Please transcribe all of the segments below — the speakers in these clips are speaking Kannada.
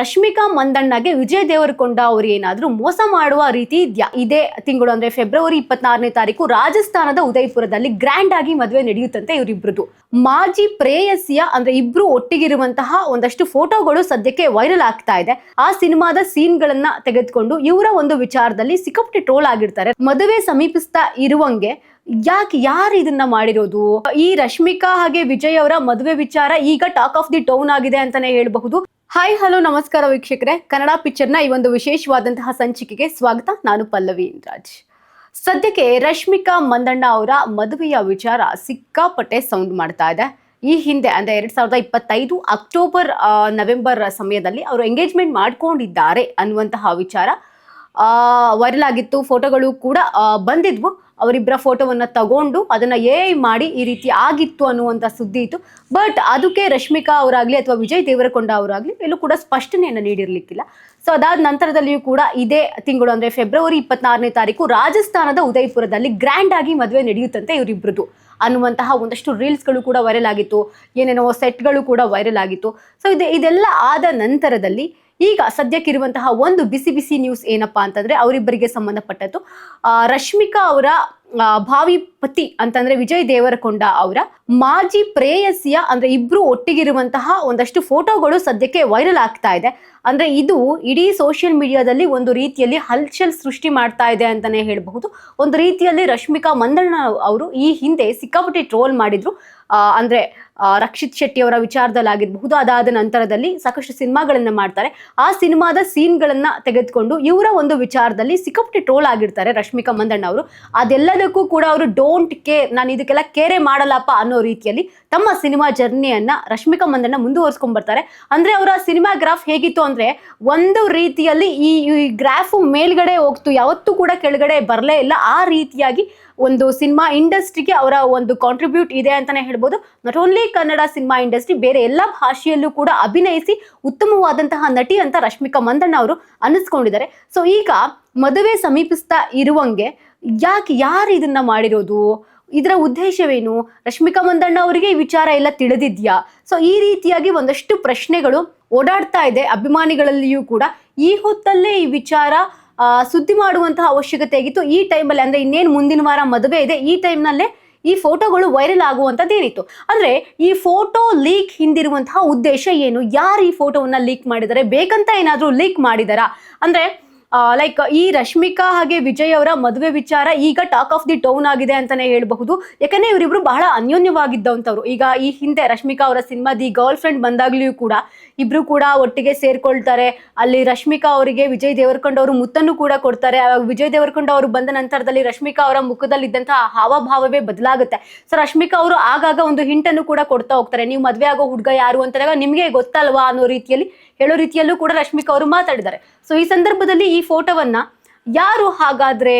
ರಶ್ಮಿಕಾ ಮಂದಣ್ಣಗೆ ವಿಜಯ್ ದೇವರಕೊಂಡ ಅವರು ಏನಾದರೂ ಮೋಸ ಮಾಡುವ ರೀತಿ ಇದೇ ತಿಂಗಳು ಅಂದರೆ ಫೆಬ್ರವರಿ ಇಪ್ಪತ್ನಾರನೇ ತಾರೀಕು ರಾಜಸ್ಥಾನದ ಉದಯಪುರದಲ್ಲಿ ಗ್ರ್ಯಾಂಡ್ ಆಗಿ ಮದುವೆ ನಡೆಯುತ್ತಂತೆ ಇವರಿಬ್ಬರದು ಮಾಜಿ ಪ್ರೇಯಸಿಯ ಅಂದ್ರೆ ಇಬ್ರು ಒಟ್ಟಿಗಿರುವಂತಹ ಒಂದಷ್ಟು ಫೋಟೋಗಳು ಸದ್ಯಕ್ಕೆ ವೈರಲ್ ಆಗ್ತಾ ಇದೆ. ಆ ಸಿನಿಮಾದ ಸೀನ್ ಗಳನ್ನ ತೆಗೆದುಕೊಂಡು ಇವರ ಒಂದು ವಿಚಾರದಲ್ಲಿ ಸಿಕ್ಕಾಪಟ್ಟೆ ಟ್ರೋಲ್ ಆಗಿರ್ತಾರೆ. ಮದುವೆ ಸಮೀಪಿಸ್ತಾ ಇರುವಂಗೆ ಯಾಕೆ ಯಾರು ಇದನ್ನ ಮಾಡಿರೋದು? ಈ ರಶ್ಮಿಕಾ ಹಾಗೆ ವಿಜಯ್ ಅವರ ಮದುವೆ ವಿಚಾರ ಈಗ ಟಾಕ್ ಆಫ್ ದಿ ಟೌನ್ ಆಗಿದೆ ಅಂತಾನೆ ಹೇಳಬಹುದು. ಹಾಯ್ ಹಲೋ ನಮಸ್ಕಾರ ವೀಕ್ಷಕರೇ. ಕನ್ನಡ ಪಿಕ್ಚರ್ನ ಈ ಒಂದು ವಿಶೇಷವಾದಂತಹ ಸಂಚಿಕೆಗೆ ಸ್ವಾಗತ. ನಾನು ಪಲ್ಲವಿ ಇಂದ್ರಾಜ್. ಸದ್ಯಕ್ಕೆ ರಶ್ಮಿಕಾ ಮಂದಣ್ಣ ಅವರ ಮದುವೆಯ ವಿಚಾರ ಸಿಕ್ಕಾಪಟ್ಟೆ ಸೌಂಡ್ ಮಾಡ್ತಾ ಇದೆ. ಈ ಹಿಂದೆ, ಅಂದರೆ ಎರಡು ಸಾವಿರದ ಇಪ್ಪತ್ತೈದು ಅಕ್ಟೋಬರ್ ನವೆಂಬರ್ ಸಮಯದಲ್ಲಿ ಅವರು ಎಂಗೇಜ್ಮೆಂಟ್ ಮಾಡ್ಕೊಂಡಿದ್ದಾರೆ ಅನ್ನುವಂತಹ ವಿಚಾರ ವೈರಲ್ ಆಗಿತ್ತು, ಫೋಟೋಗಳು ಕೂಡ ಬಂದಿದ್ವು. ಅವರಿಬ್ಬರ ಫೋಟೋವನ್ನ ತಗೊಂಡು ಅದನ್ನ ಏ ಮಾಡಿ ಈ ರೀತಿ ಆಗಿತ್ತು ಅನ್ನುವಂಥ ಸುದ್ದಿ ಇತ್ತು. ಬಟ್ ಅದಕ್ಕೆ ರಶ್ಮಿಕಾ ಅವರಾಗಲಿ ಅಥವಾ ವಿಜಯ್ ದೇವರಕೊಂಡ ಅವರಾಗಲಿ ಎಲ್ಲೂ ಕೂಡ ಸ್ಪಷ್ಟನೆಯನ್ನು ನೀಡಿರಲಿಕ್ಕಿಲ್ಲ. ಸೊ ಅದಾದ ನಂತರದಲ್ಲಿಯೂ ಕೂಡ ಇದೇ ತಿಂಗಳು ಅಂದ್ರೆ ಫೆಬ್ರವರಿ ಇಪ್ಪತ್ನಾರನೇ ತಾರೀಕು ರಾಜಸ್ಥಾನದ ಉದಯಪುರದಲ್ಲಿ ಗ್ರ್ಯಾಂಡ್ ಆಗಿ ಮದುವೆ ನಡೆಯುತ್ತಂತೆ ಇವರಿಬ್ಬರದು ಅನ್ನುವಂತಹ ಒಂದಷ್ಟು ರೀಲ್ಸ್ಗಳು ಕೂಡ ವೈರಲ್ ಆಗಿತ್ತು. ಏನೇನೋ ಸೆಟ್ಗಳು ಕೂಡ ವೈರಲ್ ಆಗಿತ್ತು. ಸೊ ಇದೆ, ಇದೆಲ್ಲ ಆದ ನಂತರದಲ್ಲಿ ಈಗ ಸದ್ಯಕ್ಕಿರುವಂತಹ ಒಂದು ಬಿಸಿ ಬಿಸಿ ನ್ಯೂಸ್ ಏನಪ್ಪಾ ಅಂತಂದ್ರೆ ಅವರಿಬ್ಬರಿಗೆ ಸಂಬಂಧಪಟ್ಟದ್ದು. ರಶ್ಮಿಕಾ ಅವರ ಭಾವಿ ಪತಿ ಅಂತಂದ್ರೆ ವಿಜಯ್ ದೇವರಕೊಂಡ ಅವರ ಮಾಜಿ ಪ್ರೇಯಸಿಯ ಅಂದ್ರೆ ಇಬ್ರು ಒಟ್ಟಿಗಿರುವಂತಹ ಒಂದಷ್ಟು ಫೋಟೋಗಳು ಸದ್ಯಕ್ಕೆ ವೈರಲ್ ಆಗ್ತಾ ಇದೆ. ಅಂದ್ರೆ ಇದು ಇಡೀ ಸೋಷಿಯಲ್ ಮೀಡಿಯಾದಲ್ಲಿ ಒಂದು ರೀತಿಯಲ್ಲಿ ಹಲ್ಚಲ್ ಸೃಷ್ಟಿ ಮಾಡ್ತಾ ಇದೆ ಅಂತಾನೆ ಹೇಳಬಹುದು. ಒಂದು ರೀತಿಯಲ್ಲಿ ರಶ್ಮಿಕಾ ಮಂದಣ್ಣ ಅವರು ಈ ಹಿಂದೆ ಸಿಕ್ಕಾಪಟ್ಟೆ ಟ್ರೋಲ್ ಮಾಡಿದ್ರು. ಅಂದ್ರೆ ರಕ್ಷಿತ್ ಶೆಟ್ಟಿ ಅವರ ವಿಚಾರದಲ್ಲಿ ಆಗಿರಬಹುದು ಅದಾದ ನಂತರದಲ್ಲಿ ಸಾಕಷ್ಟು ಸಿನಿಮಾಗಳನ್ನ ಮಾಡ್ತಾರೆ. ಆ ಸಿನಿಮಾದ ಸೀನ್ಗಳನ್ನ ತೆಗೆದುಕೊಂಡು ಇವರ ಒಂದು ವಿಚಾರದಲ್ಲಿ ಸಿಕ್ಕಾಪಟ್ಟೆ ಟ್ರೋಲ್ ಆಗಿರ್ತಾರೆ ರಶ್ಮಿಕಾ ಮಂದಣ್ಣ ಅವರು. ಅದೆಲ್ಲದಕ್ಕೂ ಕೂಡ ಅವರು ಡೋಂಟ್ ಕೇರ್ ನಾನು ಇದಕ್ಕೆಲ್ಲ ಕೇರೆ ಮಾಡಲ್ಲಪ್ಪ ಅನ್ನೋ ರೀತಿಯಲ್ಲಿ ತಮ್ಮ ಸಿನಿಮಾ ಜರ್ನಿಯನ್ನ ರಶ್ಮಿಕಾ ಮಂದಣ್ಣ ಮುಂದುವರ್ಸ್ಕೊಂಡ್ ಬರ್ತಾರೆ ಅಂದ್ರೆ ಅವರ ಸಿನಿಮಾ ಗ್ರಾಫ್ ಹೇಗಿತ್ತು ಅಂದ್ರೆ ಒಂದು ರೀತಿಯಲ್ಲಿ ಈ ಗ್ರಾಫ್ ಮೇಲ್ಗಡೆ ಹೋಗ್ತು, ಯಾವತ್ತೂ ಕೂಡ ಕೆಳಗಡೆ ಬರಲೇ ಇಲ್ಲ. ಆ ರೀತಿಯಾಗಿ ಒಂದು ಸಿನಿಮಾ ಇಂಡಸ್ಟ್ರಿಗೆ ಅವರ ಒಂದು ಕಾಂಟ್ರಿಬ್ಯೂಟ್ ಇದೆ ಅಂತಾನೆ ಹೇಳ್ಬೋದು. Not only Kannada cinema industry, ಬೇರೆ ಎಲ್ಲ ಭಾಷೆಯಲ್ಲೂ ಕೂಡ ಅಭಿನಯಿಸಿ ಉತ್ತಮವಾದಂತಹ ನಟಿ ಅಂತ ರಶ್ಮಿಕಾ ಮಂದಣ್ಣ ಅವರು ಅನ್ನಿಸ್ಕೊಂಡಿದ್ದಾರೆ ಸೊ ಈಗ ಮದುವೆ ಸಮೀಪಿಸ್ತಾ ಇರುವಂಗೆ ಯಾಕೆ ಯಾರು ಇದನ್ನ ಮಾಡಿರೋದು? ಇದರ ಉದ್ದೇಶವೇನು? ರಶ್ಮಿಕಾ ಮಂದಣ್ಣ ಅವರಿಗೆ ಈ ವಿಚಾರ ಎಲ್ಲ ತಿಳಿದಿದ್ಯಾ? ಸೊ ಈ ರೀತಿಯಾಗಿ ಒಂದಷ್ಟು ಪ್ರಶ್ನೆಗಳು ಓಡಾಡ್ತಾ ಇದೆ ಅಭಿಮಾನಿಗಳಲ್ಲಿಯೂ ಕೂಡ. ಈ ಹೊತ್ತಲ್ಲೇ ಈ ವಿಚಾರ ಸುದ್ದಿ ಮಾಡುವಂತಹ ಅವಶ್ಯಕತೆ ಆಗಿತ್ತು. ಈ ಟೈಮಲ್ಲಿ ಅಂದ್ರೆ ಇನ್ನೇನು ಮುಂದಿನ ವಾರ ಮದುವೆ ಇದೆ. ಈ ಟೈಮ್ನಲ್ಲೇ ಈ ಫೋಟೋಗಳು ವೈರಲ್ ಆಗುವಂಥದ್ದು ಅಂದರೆ ಅಂದ್ರೆ ಈ ಫೋಟೋ ಲೀಕ್ ಹಿಂದಿರುವಂತಹ ಉದ್ದೇಶ ಏನು? ಯಾರು ಈ ಫೋಟೋವನ್ನು ಲೀಕ್ ಮಾಡಿದ್ದಾರೆ? ಬೇಕಂತ ಏನಾದರೂ ಲೀಕ್ ಮಾಡಿದಾರಾ? ಅಂದ್ರೆ ಲೈಕ್ ಈ ರಶ್ಮಿಕಾ ಹಾಗೆ ವಿಜಯ್ ಅವರ ಮದುವೆ ವಿಚಾರ ಈಗ ಟಾಕ್ ಆಫ್ ದಿ ಟೌನ್ ಆಗಿದೆ ಅಂತಾನೆ ಹೇಳಬಹುದು. ಯಾಕಂದ್ರೆ ಇವರಿಬ್ರು ಬಹಳ ಅನ್ಯೋನ್ಯವಾಗಿದ್ದಂಥವ್ರು ಈಗ ಈ ಹಿಂದೆ ರಶ್ಮಿಕಾ ಅವರ ಸಿನಿಮಾ ದಿ ಗರ್ಲ್ ಫ್ರೆಂಡ್ ಬಂದಾಗ್ಲೂ ಕೂಡ ಇಬ್ರು ಕೂಡ ಒಟ್ಟಿಗೆ ಸೇರ್ಕೊಳ್ತಾರೆ. ಅಲ್ಲಿ ರಶ್ಮಿಕಾ ಅವರಿಗೆ ವಿಜಯ್ ದೇವರಕೊಂಡ ಅವರು ಮುತ್ತನ್ನು ಕೂಡ ಕೊಡ್ತಾರೆ. ಆವಾಗ ವಿಜಯ್ ದೇವರಕೊಂಡ ಅವರು ಬಂದ ನಂತರದಲ್ಲಿ ರಶ್ಮಿಕಾ ಅವರ ಮುಖದಲ್ಲಿ ಇದ್ದಂತಹ ಹಾವಭಾವವೇ ಬದಲಾಗುತ್ತೆ. ಸೊ ರಶ್ಮಿಕಾ ಅವರು ಆಗಾಗ ಒಂದು ಹಿಂಟನ್ನು ಕೂಡ ಕೊಡ್ತಾ ಹೋಗ್ತಾರೆ. ನೀವು ಮದುವೆ ಆಗೋ ಹುಡುಗ ಯಾರು ಅಂತ ನಿಮಗೆ ಗೊತ್ತಲ್ವಾ ಅನ್ನೋ ರೀತಿಯಲ್ಲಿ ಹೇಳೋ ರೀತಿಯಲ್ಲೂ ಕೂಡ ರಶ್ಮಿಕಾ ಅವರು ಮಾತಾಡಿದ್ದಾರೆ. ಸೊ ಈ ಸಂದರ್ಭದಲ್ಲಿ ಈ ಫೋಟೋವನ್ನ ಯಾರು ಹಾಗಾದ್ರೆ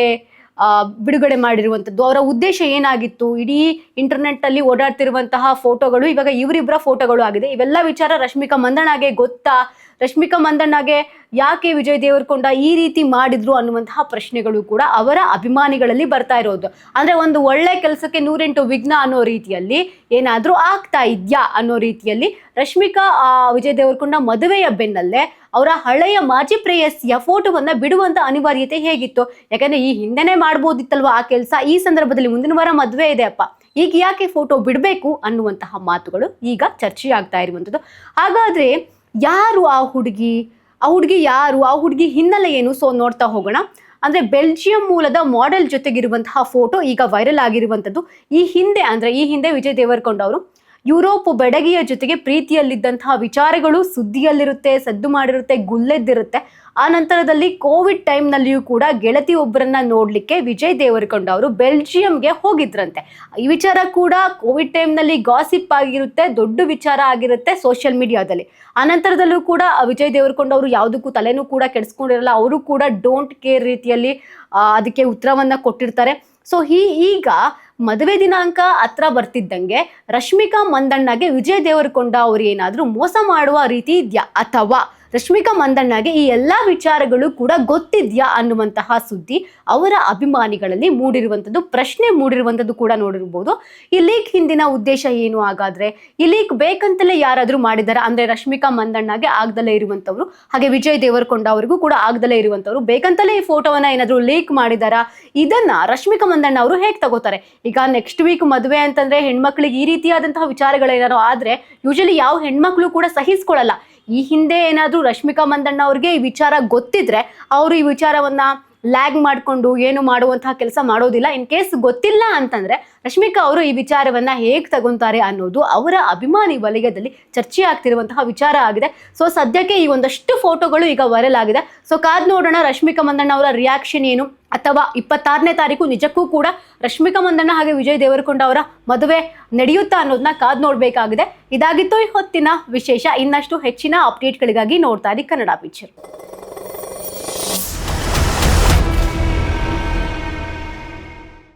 ಬಿಡುಗಡೆ ಮಾಡಿರುವಂಥದ್ದು ಅವರ ಉದ್ದೇಶ ಏನಾಗಿತ್ತು? ಇಡೀ ಇಂಟರ್ನೆಟ್ ಅಲ್ಲಿ ಓಡಾಡ್ತಿರುವಂತಹ ಫೋಟೋಗಳು, ಇವಾಗ ಇವರಿಬ್ಬರ ಫೋಟೋಗಳು ಆಗಿದೆ. ಇವೆಲ್ಲ ವಿಚಾರ ರಶ್ಮಿಕಾ ಮಂದಣಾಗೆ ಗೊತ್ತಾ? ರಶ್ಮಿಕಾ ಮಂದಣ್ಣಗೆ ಯಾಕೆ ವಿಜಯ್ ದೇವರಕೊಂಡ ಈ ರೀತಿ ಮಾಡಿದ್ರು ಅನ್ನುವಂತಹ ಪ್ರಶ್ನೆಗಳು ಕೂಡ ಅವರ ಅಭಿಮಾನಿಗಳಲ್ಲಿ ಬರ್ತಾ ಇರೋದು. ಅಂದ್ರೆ ಒಂದು ಒಳ್ಳೆ ಕೆಲಸಕ್ಕೆ ನೂರೆಂಟು ವಿಘ್ನ ಅನ್ನೋ ರೀತಿಯಲ್ಲಿ ಏನಾದರೂ ಆಗ್ತಾ ಇದ್ಯಾ ಅನ್ನೋ ರೀತಿಯಲ್ಲಿ ರಶ್ಮಿಕಾ ವಿಜಯ್ ದೇವರಕೊಂಡ ಮದುವೆಯ ಬೆನ್ನಲ್ಲೇ ಅವರ ಹಳೆಯ ಮಾಜಿ ಪ್ರೇಯಸಿಯ ಫೋಟೋವನ್ನ ಬಿಡುವಂತ ಅನಿವಾರ್ಯತೆ ಹೇಗಿತ್ತು? ಯಾಕಂದ್ರೆ ಈ ಹಿಂದೆನೆ ಮಾಡ್ಬೋದಿತ್ತಲ್ವಾ ಆ ಕೆಲಸ? ಈ ಸಂದರ್ಭದಲ್ಲಿ ಮುಂದಿನ ವಾರ ಮದುವೆ ಇದೆ ಅಪ್ಪ. ಈಗ ಯಾಕೆ ಫೋಟೋ ಬಿಡಬೇಕು ಅನ್ನುವಂತಹ ಮಾತುಗಳು ಈಗ ಚರ್ಚೆ ಆಗ್ತಾ ಇರುವಂಥದ್ದು ಹಾಗಾದ್ರೆ ಯಾರು ಆ ಹುಡುಗಿ? ಆ ಹುಡುಗಿ ಯಾರು? ಆ ಹುಡುಗಿ ಹಿನ್ನೆಲೆ ಏನು? ಸೊ ನೋಡ್ತಾ ಹೋಗೋಣ. ಅಂದರೆ ಬೆಲ್ಜಿಯಂ ಮೂಲದ ಮಾಡೆಲ್ ಜೊತೆಗಿರುವಂತಹ ಫೋಟೋ ಈಗ ವೈರಲ್ ಆಗಿರುವಂಥದ್ದು. ಈ ಹಿಂದೆ, ಅಂದರೆ ಈ ಹಿಂದೆ ವಿಜಯ್ ದೇವರಕೊಂಡ ಅವರು ಯುರೋಪ್ ಬೆಡಗಿಯ ಜೊತೆಗೆ ಪ್ರೀತಿಯಲ್ಲಿದ್ದಂತಹ ವಿಚಾರಗಳು ಸುದ್ದಿಯಲ್ಲಿರುತ್ತೆ, ಸದ್ದು ಮಾಡಿರುತ್ತೆ, ಗುಲ್ಲೆದ್ದಿರುತ್ತೆ. ಆ ನಂತರದಲ್ಲಿ ಕೋವಿಡ್ ಟೈಮ್ನಲ್ಲಿಯೂ ಕೂಡ ಗೆಳತಿ ಒಬ್ಬರನ್ನ ನೋಡಲಿಕ್ಕೆ ವಿಜಯ್ ದೇವರಕೊಂಡ ಅವರು ಬೆಲ್ಜಿಯಂಗೆ ಹೋಗಿದ್ರಂತೆ. ಈ ವಿಚಾರ ಕೂಡ ಕೋವಿಡ್ ಟೈಮ್ನಲ್ಲಿ ಗಾಸಿಪ್ ಆಗಿರುತ್ತೆ, ದೊಡ್ಡ ವಿಚಾರ ಆಗಿರುತ್ತೆ ಸೋಷಿಯಲ್ ಮೀಡಿಯಾದಲ್ಲಿ. ಆ ನಂತರದಲ್ಲೂ ಕೂಡ ವಿಜಯ್ ದೇವರಕೊಂಡ ಅವರು ಯಾವುದಕ್ಕೂ ತಲೆನೂ ಕೂಡ ಕೆಡಿಸ್ಕೊಂಡಿರಲ್ಲ, ಅವರು ಕೂಡ ಡೋಂಟ್ ಕೇರ್ ರೀತಿಯಲ್ಲಿ ಅದಕ್ಕೆ ಉತ್ತರವನ್ನ ಕೊಟ್ಟಿರ್ತಾರೆ. ಸೊ ಹೀ, ಈಗ ಮದುವೆ ದಿನಾಂಕ ಹತ್ರ ಬರ್ತಿದ್ದಂಗೆ ರಶ್ಮಿಕಾ ಮಂದಣ್ಣಗೆ ವಿಜಯ್ ದೇವರಕೊಂಡ ಅವರು ಏನಾದರೂ ಮೋಸ ಮಾಡುವ ರೀತಿ ಇದೆಯಾ ಅಥವಾ? ರಶ್ಮಿಕಾ ಮಂದಣ್ಣಗೆ ಈ ಎಲ್ಲ ವಿಚಾರಗಳು ಕೂಡ ಗೊತ್ತಿದ್ಯಾ ಅನ್ನುವಂತಹ ಸುದ್ದಿ ಅವರ ಅಭಿಮಾನಿಗಳಲ್ಲಿ ಮೂಡಿರುವಂಥದ್ದು, ಪ್ರಶ್ನೆ ಮೂಡಿರುವಂಥದ್ದು ಕೂಡ ನೋಡಿರ್ಬೋದು. ಈ ಲೀಕ್ ಹಿಂದಿನ ಉದ್ದೇಶ ಏನು ಹಾಗಾದ್ರೆ? ಈ ಲೀಕ್ ಬೇಕಂತಲೇ ಯಾರಾದರೂ ಮಾಡಿದಾರ? ಅಂದ್ರೆ ರಶ್ಮಿಕಾ ಮಂದಣ್ಣಗೆ ಆಗ್ದಲೇ ಇರುವಂತವ್ರು ಹಾಗೆ ವಿಜಯ್ ದೇವರಕೊಂಡ ಅವರಿಗೂ ಕೂಡ ಆಗ್ದಲೇ ಇರುವಂಥವ್ರು, ಬೇಕಂತಲೇ ಈ ಫೋಟೋವನ್ನ ಏನಾದರೂ ಲೀಕ್ ಮಾಡಿದಾರಾ? ಇದನ್ನ ರಶ್ಮಿಕಾ ಮಂದಣ್ಣ ಅವರು ಹೇಗೆ ತಗೋತಾರೆ? ಈಗ ನೆಕ್ಸ್ಟ್ ವೀಕ್ ಮದುವೆ ಅಂತಂದ್ರೆ ಹೆಣ್ಮಕ್ಳಿಗೆ ಈ ರೀತಿಯಾದಂತಹ ವಿಚಾರಗಳೇನಾದ್ರು ಆದ್ರೆ ಯೂಶಲಿ ಯಾವ ಹೆಣ್ಮಕ್ಳು ಕೂಡ ಸಹಿಸ್ಕೊಳ್ಳಲ್ಲ. ಈ ಹಿಂದೆ ಏನಾದರೂ ರಶ್ಮಿಕಾ ಮಂದಣ್ಣ ಅವ್ರಿಗೆ ಈ ವಿಚಾರ ಗೊತ್ತಿದ್ರೆ ಅವರು ಈ ವಿಚಾರವನ್ನ ಲ್ಯಾಗ್ ಮಾಡಿಕೊಂಡು ಏನು ಮಾಡುವಂತಹ ಕೆಲಸ ಮಾಡೋದಿಲ್ಲ. ಇನ್ ಕೇಸ್ ಗೊತ್ತಿಲ್ಲ ಅಂತಂದ್ರೆ ರಶ್ಮಿಕಾ ಅವರು ಈ ವಿಚಾರವನ್ನ ಹೇಗೆ ತಗೊಂತಾರೆ ಅನ್ನೋದು ಅವರ ಅಭಿಮಾನಿ ವಲಯದಲ್ಲಿ ಚರ್ಚೆ ಆಗ್ತಿರುವಂತಹ ವಿಚಾರ ಆಗಿದೆ. ಸೊ ಸದ್ಯಕ್ಕೆ ಈ ಒಂದಷ್ಟು ಫೋಟೋಗಳು ಈಗ ವೈರಲ್ ಆಗಿದೆ. ಸೊ ಕಾದ್ ನೋಡೋಣ ರಶ್ಮಿಕಾ ಮಂದಣ್ಣ ಅವರ ರಿಯಾಕ್ಷನ್ ಏನು? ಅಥವಾ ಇಪ್ಪತ್ತಾರನೇ ತಾರೀಕು ನಿಜಕ್ಕೂ ಕೂಡ ರಶ್ಮಿಕಾ ಮಂದಣ್ಣ ಹಾಗೆ ವಿಜಯ್ ದೇವರಕೊಂಡ ಅವರ ಮದುವೆ ನಡೆಯುತ್ತಾ ಅನ್ನೋದನ್ನ ಕಾದ್ ನೋಡಬೇಕಾಗಿದೆ. ಇದಾಗಿತ್ತು ಈ ಹೊತ್ತಿನ ವಿಶೇಷ. ಇನ್ನಷ್ಟು ಹೆಚ್ಚಿನ ಅಪ್ಡೇಟ್ಗಳಿಗಾಗಿ ನೋಡ್ತಾ ಇದ್ದೀವಿ ಕನ್ನಡ ಪಿಕ್ಚರ್